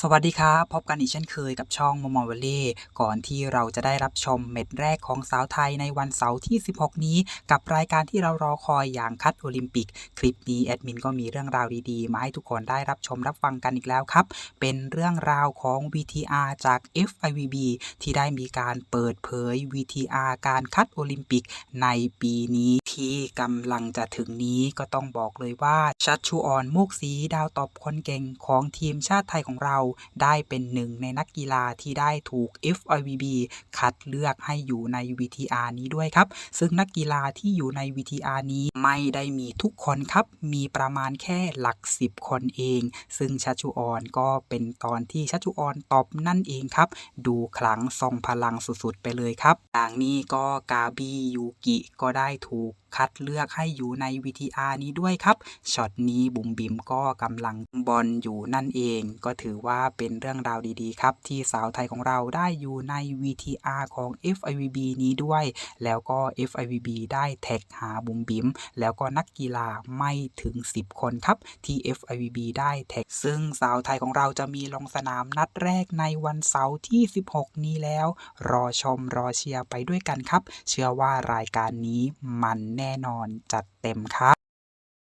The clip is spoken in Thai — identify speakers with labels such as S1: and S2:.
S1: สวัสดีครับพบกันอีกเช่นเคยกับช่องมอมอเวเล่ก่อนที่เราจะได้รับชมเม็ดแรกของสาวไทยในวันเสาร์ที่ 16 นี้ กับรายการที่เรารอคอยอย่างคัดโอลิมปิก คลิปนี้แอดมินก็มีเรื่องราวดีๆ มาให้ทุกคนได้รับชมรับฟังกันอีกแล้วครับ เป็นเรื่องราวของ VTR จาก FIVB ที่ได้มีการเปิดเผย VTR การคัดโอลิมปิกในปีนี้ ที่กำลังจะถึงนี้ก็ต้องบอกเลยว่าชัชชูออนมุกสีดาวตบคนเก่งของทีมชาติไทยของเรา ได้เป็นหนึ่งในนักกีฬาที่ได้ถูก FIVB คัดเลือกให้อยู่ใน VTR นี้ด้วยครับ ซึ่งนักกีฬาที่อยู่ใน VTR นี้ไม่ได้มีทุกคนครับ มีประมาณแค่หลัก 10 คนเอง ซึ่งชัชชูออนก็เป็นตอนที่ชัชชูออนตอบนั่นเองครับ ดูขลังทรงพลังสุดๆ ไปเลยครับอย่างนี้ก็กาบียูกิก็ได้ถูก คัดเลือกให้อยู่ใน VTR นี้ด้วยครับช็อตนี้บุ๋มบิมก็กำลังบอลอยู่นั่นเอง ก็ถือว่าเป็นเรื่องราวดีๆ ครับ ที่สาวไทยของเราได้อยู่ใน VTR ของ FIVB นี้ด้วย แล้วก็ FIVB ได้แท็กหาบุ๋มบิมแล้วก็นักกีฬาไม่ถึง 10 คนครับที่ FIVB ได้แท็ก ซึ่งสาวไทยของเราจะมีลงสนามนัดแรกในวันเสาร์ที่ 16 นี้แล้ว รอชมรอเชียร์ไปด้วยกันครับ เชื่อว่ารายการนี้มันแน่นอนจัดเต็มครับ